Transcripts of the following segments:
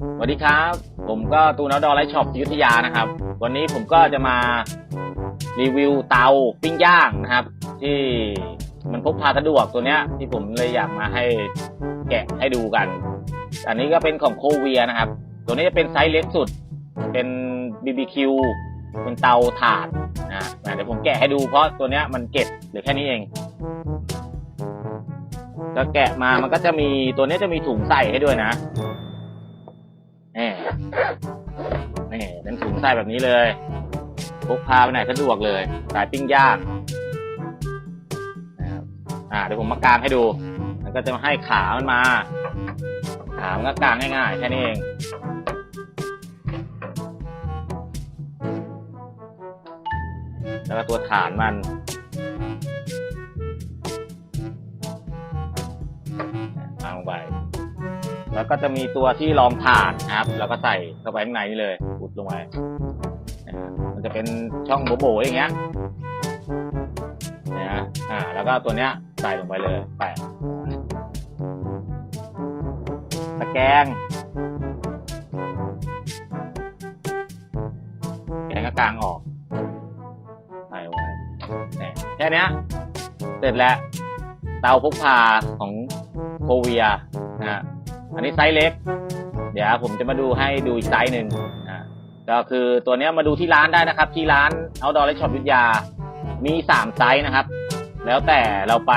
สวัสดีครับ ผมก็ตูนอดอไลท์ช็อปยุทธยานะครับ วันนี้ผมก็จะมารีวิวเตาปิ้งย่างนะครับ ที่มันพกพาสะดวกตัวเนี้ย ที่ผมเลยอยากมาให้แกะให้ดูกัน อันนี้ก็เป็นของโคเวียนะครับ ตัวนี้จะเป็นไซส์เล็กสุด เป็น BBQ เป็นเตาถานนะเดี๋ยวผมแกะให้ดูเพราะตัวเนี้ยมันเก็บหลือแค่นี้เองก็แกะมามันก็จะมีตัวนี้จะมีถุงใส่ให้ด้วยนะ นี่นี่เป็นถุงใส่แบบนี้เลยพกพาไปไหนสะดวกเลยสายปิ้งย่างนะครับอ่าเดี๋ยวผมมากางให้ดูมันก็จะมาให้ขามันมา ขามันก็กางง่ายๆแค่นี้เองแล้วก็ตัวฐานมันวางลงไป แล้วก็จะมีตัวที่รองถานนะครับ แล้วก็ใส่เข้าไปข้างในนี่เลยอุดลงไปนะครับมันจะเป็นช่องโบ๋ๆอย่างเงี้ยนะฮะอ่า แล้วก็ตัวเนี้ยใส่ลงไปเลยแปะตะแกรงแกงก็กลางออกใส่ไปเนี่ยแค่เนี้ยเสร็จแล้ว เตาพกพาของโคเวียนะฮะ อันนี้ไซส์เล็ก เดี๋ยวผมจะมาดูให้ดูอีกไซส์หนึ่งอ่าก็คือตัวนี้มาดูที่ร้านได้นะครับ ที่ร้าน Outdoor และช็อปยุทยา มีสามไซส์นะครับ แล้วแต่เราไป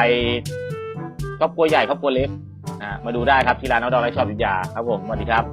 ครอบครัวใหญ่ครอบครัวเล็กอ่ามาดูได้ครับที่ร้าน Outdoor และช็อปยุทยาครับผมสวัสดีครับ